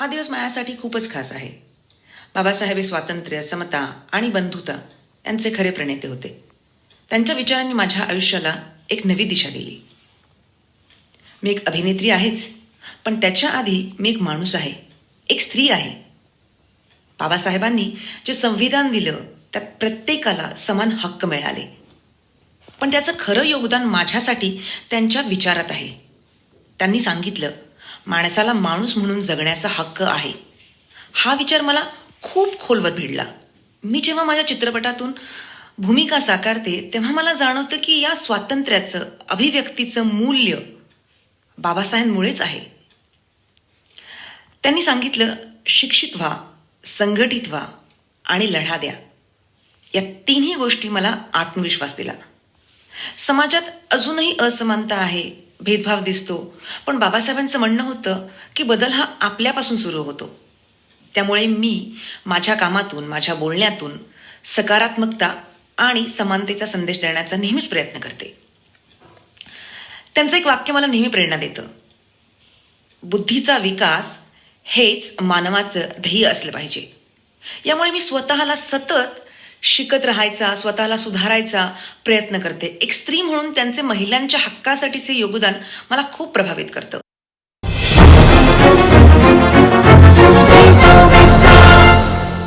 हा दिवस माझ्यासाठी खूपच खास आहे. बाबासाहेब हे स्वातंत्र्य समता आणि बंधुता यांचे खरे प्रणेते होते. त्यांच्या विचारांनी माझ्या आयुष्याला एक नवी दिशा दिली. मी एक अभिनेत्री आहेच पण त्याच्या आधी मी एक माणूस आहे एक स्त्री आहे. बाबासाहेबांनी जे संविधान दिलं त्यात प्रत्येकाला समान हक्क मिळाले. पण त्याचं खरं योगदान माझ्यासाठी त्यांच्या विचारात आहे. त्यांनी सांगितलं माणसाला माणूस म्हणून जगण्याचा हक्क आहे. हा विचार मला खूप खोलवर भिडला. मी जेव्हा माझ्या चित्रपटातून भूमिका साकारते तेव्हा मला जाणवतं की या स्वातंत्र्याचं अभिव्यक्तीचं मूल्य बाबासाहेबांमुळेच आहे. त्यांनी सांगितलं शिक्षित व्हा संघटित व्हा आणि लढा द्या. या तिन्ही गोष्टी मला आत्मविश्वास दिला. समाजात अजूनही असमानता आहे भेदभाव दिसतो. पण बाबासाहेबांचं म्हणणं होतं की बदल हा आपल्यापासून सुरू होतो. त्यामुळे मी माझ्या कामातून माझ्या बोलण्यातून सकारात्मकता आणि समानतेचा संदेश देण्याचा नेहमीच प्रयत्न करते. त्यांचं एक वाक्य मला नेहमी प्रेरणा देतं. बुद्धीचा विकास हेच मानवाचं ध्येय असलं पाहिजे. यामुळे मी स्वतःला सतत शिकत राहायचा स्वतःला सुधारायचा प्रयत्न करते. एक स्त्री म्हणून त्यांचे महिलांच्या हक्कासाठीचे योगदान मला खूप प्रभावित करतं.